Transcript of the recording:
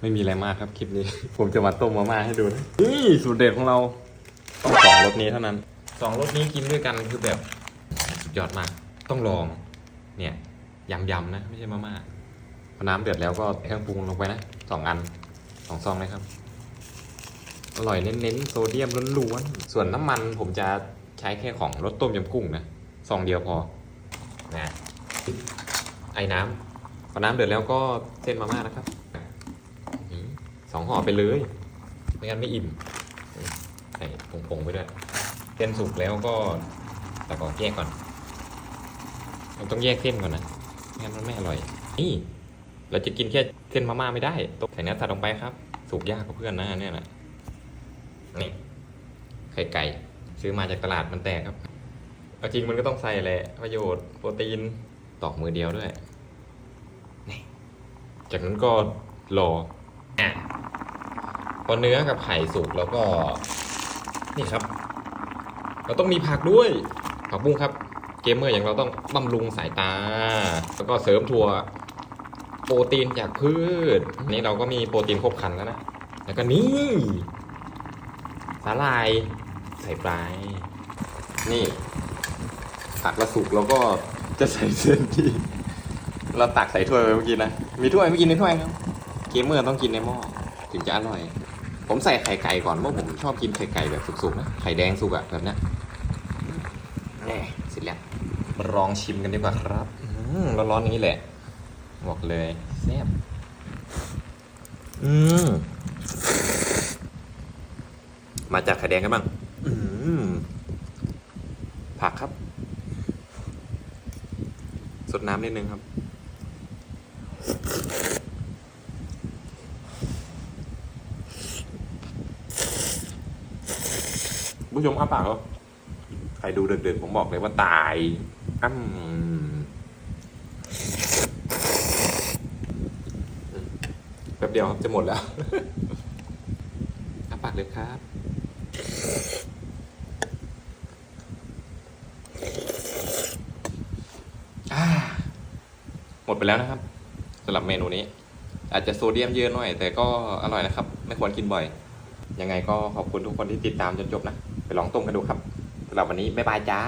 ไม่มีอะไรมากครับคลิปนี้ ผมจะมาต้มมาม่าให้ดูนะนี่สูตรเด็ดของเราต้องสองรสนี้เท่านั้นสองรสนี้กินด้วยกันคือแบบสุดยอดมาก ต้องลอง เนี่ยยำยำๆนะ ไม่ใช่มาม่าพอน้ำเดือดแล้วก็เครื่องปรุงลงไปนะสองอันสองซองเลยครับ อร่อยเน้นๆโซเดียมล้วนๆส่วนน้ำมันผมจะใช้แค่ของรสต้มยำกุ้งนะซองเดียวพอนะไอ้น้ำพอน้ำเดือดแล้วก็เส้นมาม่านะครับอืมส องห่อไปเลย ไม่งั้นไม่อิ่ม ใส่ผงๆไปด้วยเส้นสุกแล้วก็แต่ก็แยกก่อนเราต้องแยกเส้นก่อนนะไม่งั้นมันไม่อร่อย นี่ เราจะกินแค่เส้นมาม่าไม่ได้ต้องใส่เนื้อสัตว์ลงไปครับ สุกยากกว่าเพื่อนนะเนี่ยนะนี่ไข่ไก่ ซื้อมาจากตลาดมันแตกครับเอาจริงมันก็ต้องใส่แหละประโยชน์โปรตีนตอกมือเดียวด้วยนี่จากนั้นก็รออะ พอเนื้อกับไข่สุกแล้วก็ นี่ครับ เราต้องมีผักด้วย ผักบุ้งครับ เกมเมอร์อย่างเราต้องบำรุงสายตา แล้วก็เสริมทัวโปรตีนจากพืชนนี้เราก็มีโปรตีนครบครันแล้วนะ แล้วก็นี่สาลายใส่ปลาย นี่ผักละสุกแล้วก็จะใส่เส้นที่ เราตักใส่ถ้วยไปเมื่อกี้นะ มีถ้วยไม่กินในถ้วยครับ เกมเมอร์ต้องกินในหม้อถึงจะอร่อย ผมใส่ไข่ไก่ก่อนเพราะผมชอบกินไข่ไก่แบบสุกๆนะไข่แดงสุกอะแบบเนี้ยนี่เสร็จแล้วมาลองชิมกันดีกว่าครับอืมร้อนๆอย่างนี้แหละ บอกเลยแซ่บอืมมาจากไข่แดงกันบ้างอืมผักครับ สดน้ำนิดนึงครับ ผู้ชมอ้าปากเหรอใครดูเดือดๆผมบอกเลยว่าตายอ้ำแป๊บเดียวครับจะหมดแล้วอ้าปากเลยครับหมดไปแล้วนะครับสำหรับเมนูนี้ อาจจะโซเดียมเยอะหน่อย แต่ก็อร่อยนะครับ ไม่ควรกินบ่อย ยังไงก็ขอบคุณทุกคนที่ติดตามจนจบนะ ไปลองต้มกันดูครับสำหรับวันนี้บ๊ายบายจ้า